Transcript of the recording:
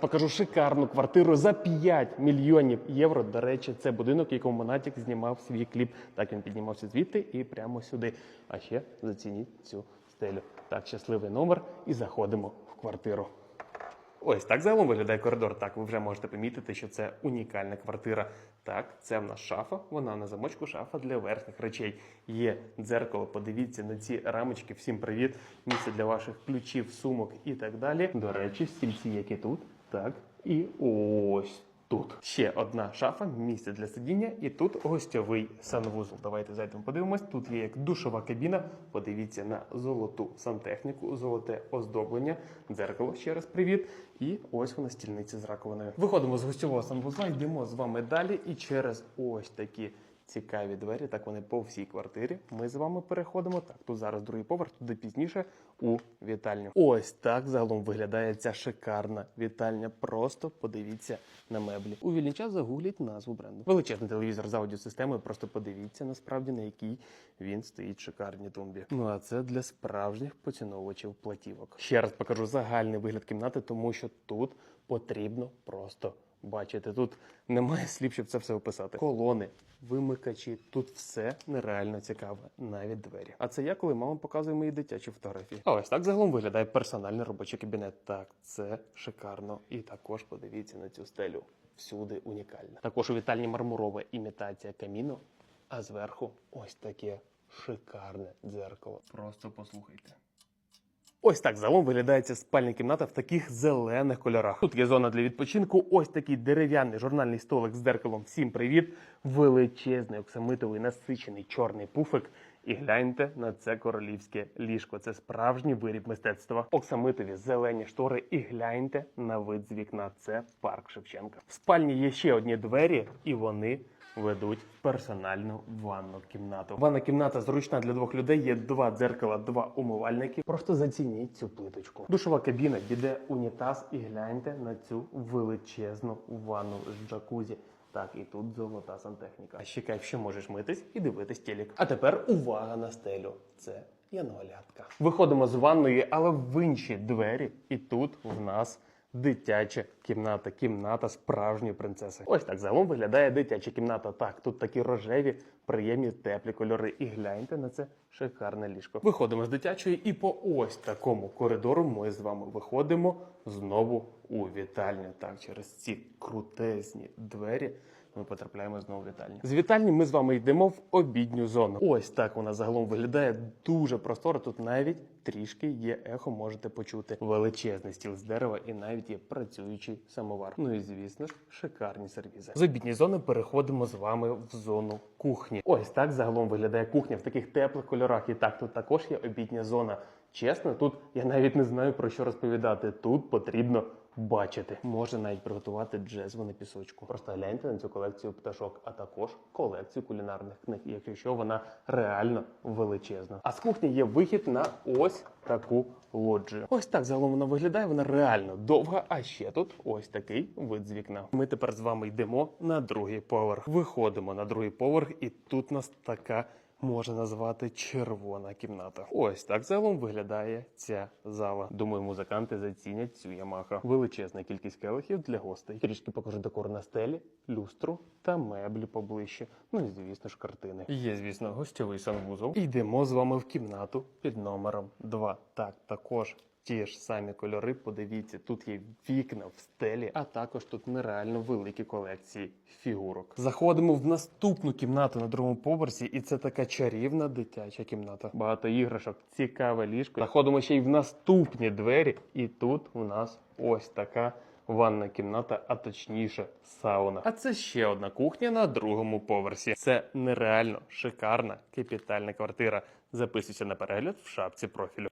Покажу шикарну квартиру за 5 мільйонів євро. До речі, це будинок, якому Монатік знімав свій кліп. Так він піднімався звідти і прямо сюди. А ще зацініть цю стелю. Так, щасливий номер і заходимо в квартиру. Ось так загалом виглядає коридор. Так, ви вже можете помітити, що це унікальна квартира. Так, це в нас шафа. Вона на замочку шафа для верхніх речей. Є дзеркало. Подивіться на ці рамочки. Всім привіт. Місце для ваших ключів, сумок і так далі. До речі, стільці, які тут. Так, і ось. Тут ще одна шафа, місце для сидіння, і тут гостьовий санвузол. Давайте зайдемо подивимось. Тут є як душова кабіна. Подивіться на золоту сантехніку, золоте оздоблення, дзеркало. Ще раз привіт. І ось вона стільниця з раковиною. Виходимо з гостьового санвузла, йдемо з вами далі. І через ось такі цікаві двері, так вони по всій квартирі. Ми з вами переходимо. Так, тут зараз другий поверх, туди пізніше у вітальню. Ось так загалом виглядає ця шикарна вітальня. Просто подивіться на меблі. У вільний час загугліть назву бренду. Величезний телевізор з аудіосистемою. Просто подивіться насправді на якій він стоїть шикарній тумбі. Ну а це для справжніх поціновувачів платівок. Ще раз покажу загальний вигляд кімнати, тому що тут потрібно просто. Бачите, тут немає слів, щоб це все описати. Колони, вимикачі, тут все нереально цікаве, навіть двері. А це я, коли мама показує мої дитячі фотографії. А ось так загалом виглядає персональний робочий кабінет. Так, це шикарно. І також подивіться на цю стелю. Всюди унікальна. Також у вітальні мармурова імітація каміну, а зверху ось таке шикарне дзеркало. Просто послухайте. Ось так загалом виглядає ця спальня кімната в таких зелених кольорах. Тут є зона для відпочинку. Ось такий дерев'яний журнальний столик з дзеркалом. Всім привіт! Величезний оксамитовий насичений чорний пуфик. І гляньте на це королівське ліжко. Це справжній виріб мистецтва. Оксамитові зелені штори. І гляньте на вид з вікна. Це парк Шевченка. В спальні є ще одні двері, і вони ведуть в персональну ванну кімнату. Ванна кімната зручна для двох людей. Є два дзеркала, два умивальники. Просто зацініть цю плиточку. Душова кабіна, іде унітаз, і гляньте на цю величезну ванну з джакузі. Так, і тут золота сантехніка. А ще кайф, що можеш митись і дивитись телек. А тепер увага на стелю. Це янголятка. Виходимо з ванної, але в інші двері, і тут в нас. Дитяча кімната, кімната справжньої принцеси. Ось так загалом виглядає дитяча кімната. Так, тут такі рожеві, приємні, теплі кольори. І гляньте на це шикарне ліжко. Виходимо з дитячої, і по ось такому коридору ми з вами виходимо знову у вітальню. Так, через ці крутезні двері. Ми потрапляємо знову в вітальню. З вітальні ми з вами йдемо в обідню зону. Ось так вона загалом виглядає дуже просторо. Тут навіть трішки є ехо, можете почути. Величезний стіл з дерева і навіть є працюючий самовар. Ну і звісно ж, шикарні сервізи. З обідньої зони переходимо з вами в зону кухні. Ось так загалом виглядає кухня в таких теплих кольорах. І так тут також є обідня зона. Чесно, тут я навіть не знаю про що розповідати. Тут потрібно бачити. Може навіть приготувати джезву на пісочку. Просто гляньте на цю колекцію пташок, а також колекцію кулінарних книг, якщо що вона реально величезна. А з кухні є вихід на ось таку лоджію. Ось так загалом вона виглядає. Вона реально довга. А ще тут ось такий вид з вікна. Ми тепер з вами йдемо на другий поверх. Виходимо на другий поверх, і тут у нас така можна назвати червона кімната. Ось так загалом виглядає ця зала. Думаю, музиканти зацінять цю Ямаха. Величезна кількість келихів для гостей. Трішки покажу декор на стелі, люстру та меблі поближче. Ну і звісно ж картини. Є, звісно, гостьовий санвузол. Йдемо з вами в кімнату під номером 2. Так, також Ті ж самі кольори, подивіться, тут є вікна в стелі, а також тут нереально великі колекції фігурок. Заходимо в наступну кімнату на другому поверсі, і це така чарівна дитяча кімната. Багато іграшок, цікаве ліжко. Заходимо ще й в наступні двері, і тут у нас ось така. Ванна кімната, а точніше сауна. А це ще одна кухня на другому поверсі. Це нереально шикарна капітальна квартира. Записуйся на перегляд в шапці профілю.